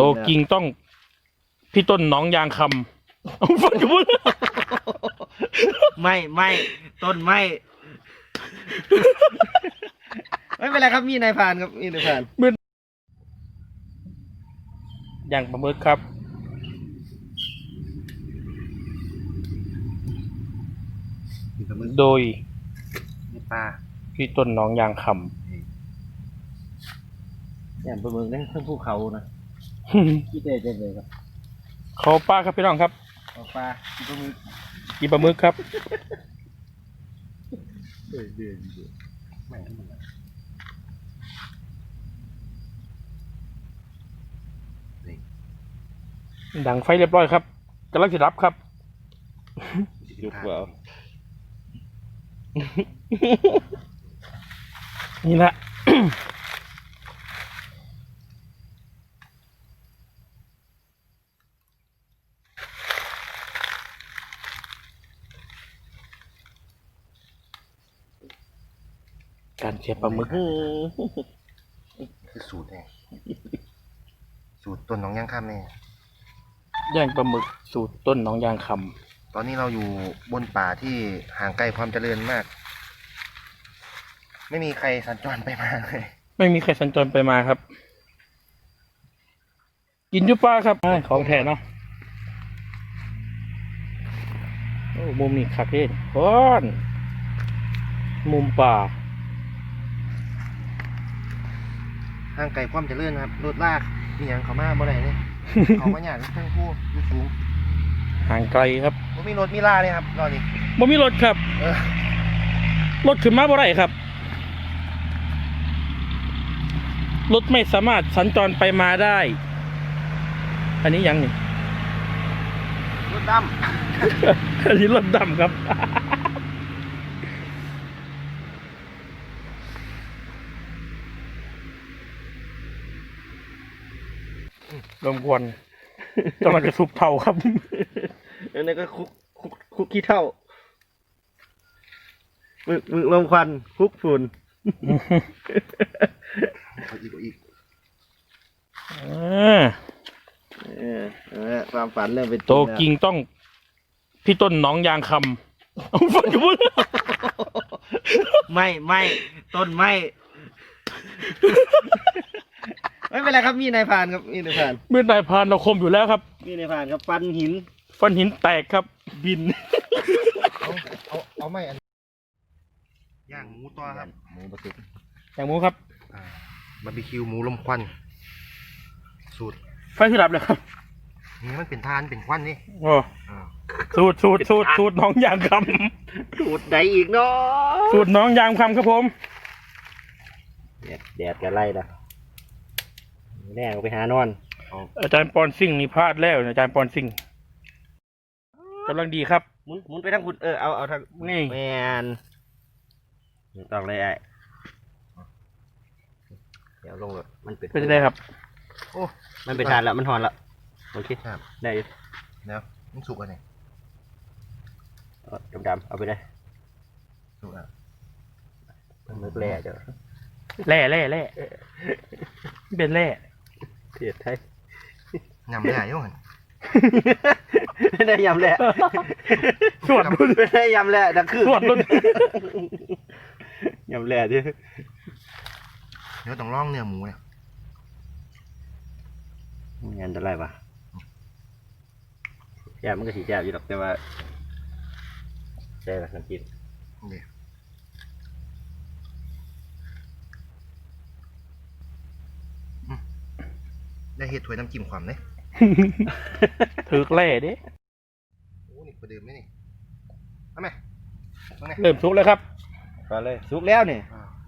โตกิงต้อง พี่ต้นหน้องยางคำเอาฟังกับพูดไม่ไม่ต้นไม่ไม่เป็นไรครับมีนายพรานครับมีนายพรานอย่างประเมิดครับ โดยมีปลาพี่ต้นหน้องยางคเนี่ยประเมินได้ทั้งภูเขานะำ คิดได้จังเลยครับเขาป้าครับพี่น้องครับเอาปลาที่ประเมินกีปลาหมึกครับเดือดเดือดเดือดไม่ทำไมดังไฟเรียบร้อยครับกำลังจะรับครับยุบเปล่านี่แหละ การเสียบปลาหมึกคือสูตรเองสูตรต้นหน้องย่างข้ามเนี่ยย่างปลาหมึกสูตรต้นหน้องยางคตอนนี้เราอยู่บนป่าที่ห่างไกลความเจริญมาก ไม่มีใครสัญจรไปมาเลยำไม่มีใครสัญจรไปมาครับ กินอยุป้าครับอ้ายของแท้เนาะโอ้มุมนี้คักเด่นพอน มุมป่า ห่างไกลความเจริญครับรถลากมีอย่างเขามาบ่ได้เนี่ยเขามาอย่างทั้งคู่อยู่สูงห่างไกลครับบ่มีรถมีลาเลยครับรอนี่บ่มีรถครับเออรถขึ้นมาบ่ได้ครับรถไม่สามารถสัญจรไปมาได้ อันนี้ยังนี่รถดอันนี้รถดำครับ รมควันกำลังจะสุบเท่าครับอันนี้ก็คุกคุกคุกขี้เท่ามึกมึกลมควันคุกฝุ่นำเอาอีกเอาอีกอ่าเออเออความฝันเริ่มเป็นจริโตงแล้ว กิงต้อง พี่ต้นหน้องยางคำเอาฟังกับพูดไม่ไม่ต้นไม่ ไม่เป็นไรครับมีนายพรานครับมีนายพรานเมื่อนายพรานเราคมอยู่แล้วครับ มีนายพรานครับฟันหิน ฟันหินแตกครับ บิน เอาเอาเอาไม่อันย่างหมูตัวครับ หมูประสุกอย่างหมูครับอ่าบาร์บีคิวหมูลมควัน สูตรไฟที่ดับเลยครับนี่มันเป็นทานเป็นควันนี่โอ้อ่าสูตรสูตรสูตรสูตรน้องยางคสูตรใดอีกเนาะำสูตรน้องยางคำครับผมแดดแดดกันไล่ละ แน่ก็ไปหานอน อาจารย์ปอนซิ่งนี่พลาดแล้วอาจารย์ปอนซิ่งกำลังดีครับ หมุนหมุนไปทางคุณเออเอาเอาทางนี่ แมนไม่ต้องเลยไอ้เดี๋ยวลงเลยมันเป็นเป็นได้ครับ โอ้มันเป็นทานแล้วมันหอนแล้วโอเคครับ ได้อยู่เดี๋ยวมันสุกอันไหนเอาดำๆเอาไปได้สุกอะมึกแร่เจ้าแร่แร่แร่เป็นแร่ เทียดไทยยำไม่ได้ยังไงไม่ได้ยำแหละสวดรุ่นไม่ได้ยำแหละดังคือสวดรุ่นยำแหละดิเดี๋ยวต้องลองเนื้อหมูเนี่ยงานอะไรวะแย่มันก็สีแย่อยู่หรอกแต่ว่าใช่ละสังกินเดี๋ยวอืม ได้เห็ดถ้วยน้ำจิ้มความเนี่ยถือแร่เด้โอ้นี่ประเดิมไหมนี่เอาไหมเอาไหมเริ่มสุกแล้วครับไปเลยสุกแล้วนี่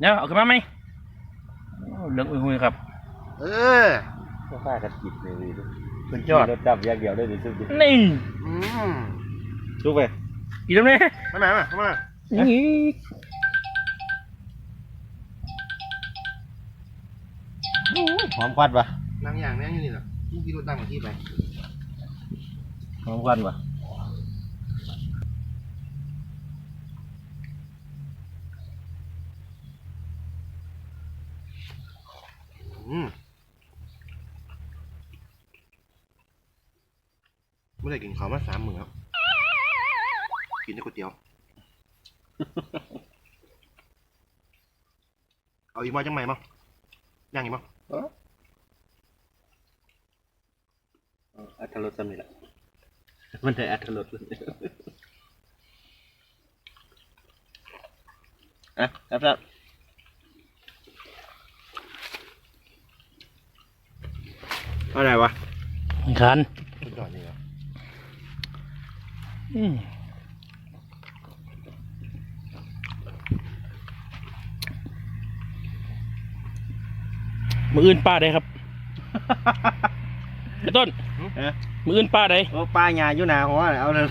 เนี่ยเอาขึ้นมาไหมโอ้เหลืองอุ้ยๆครับ เออก็ฆ่ากันกินเลยดิสุดยอดรถดำอย่างเดียวได้ดิสุกดินี่อืมสุกไปกินแล้วเนี่ยมาไหนมามานี่หอมควันปะ นั่งอย่างนี้อยู่นี่แหละมึงกินรถดังกว่าที่ไปหอมควันปะอืมไม่ได้กินข้าวมาสามมื้อครับกินแต่ก๋วยเตี๋ยว เอาอีกมาจังไหมมั้งย่างอีกมั้ง อัตรสสมิละมันได้อัตรสเลยอะครับครับอะไรวะคันสุดยอดนี่ครับอืมมืออื่นป้าได้ครับ ไอ้ต้นฮะ มืออื่นป้าได้โอ้ป้าหยาอยู่หนาหัวน่ะเอาเลย